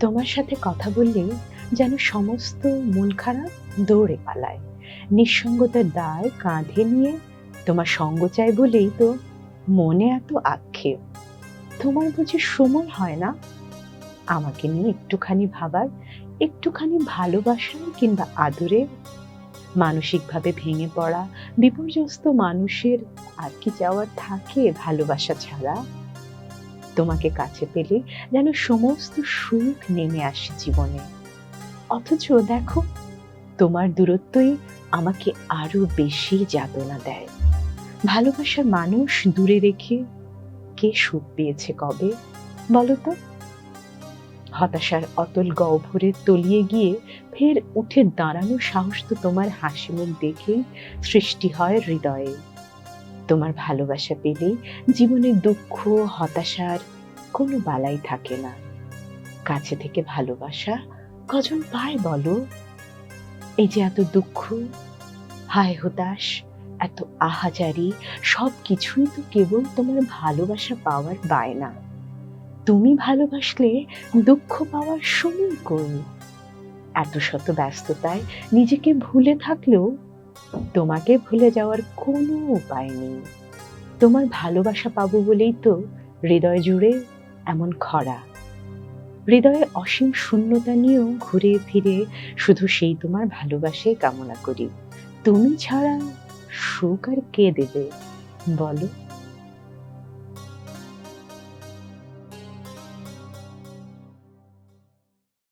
তোমার সাথে কথা বললেই যেন সমস্ত মন খারাপ দৌড়ে পালায়। নিঃসঙ্গতার দায় কাঁধে নিয়ে তোমার সঙ্গ চাই বলেই তো মনে এত আক্ষেপ। তোমার বুঝি সময় হয় না? আমাকে নিয়ে একটুখানি ভাবার, একটুখানি ভালোবাসা কিংবা আদরে মানসিকভাবে ভেঙে পড়া বিপর্যস্ত মানুষের আর কি চাওয়ার থাকে ভালোবাসা ছাড়া? তোমাকে কাছে পেলে যেন সমস্ত সুখ নেমে আসে জীবনে। অথচ দেখো, তোমার দূরত্বই আমাকে আরও বেশি যাতনা দেয়। ভালোবাসার মানুষ দূরে রেখে কে সুখ পেয়েছে কবে, বলো তো? হতাশার অতল গহ্বরে তলিয়ে গিয়ে ফের উঠে দাঁড়ানো সাহস তো তোমার হাসি মুখ দেখেই সৃষ্টি হয় হৃদয়ে। তোমার ভালোবাসা পেলেই জীবনের দুঃখ, হতাশার কোনো বালাই থাকে না। কাছে থেকে ভালোবাসা কজন পায় বলো? এই যে এত দুঃখ, হায় হতাশ, এত আহাজারি সব কিছুই তো কেবল তোমার ভালোবাসা পাওয়ার বায়না। তুমি ভালোবাসলে দুঃখ পাওয়ার সময় কই? এত শত ব্যস্ততায় নিজেকে ভুলে থাকলেও তোমাকে ভুলে যাওয়ার কোনো উপায় নেই। তোমার ভালোবাসা পাবো বলেই তো হৃদয় জুড়ে এমন খরা। হৃদয়ে অসীম শূন্যতা নিয়েও ঘুরে ফিরে শুধু সেই তোমার ভালোবাসে কামনা করি। তুমি ছাড়া সুখ আর কে দেবে? বলো।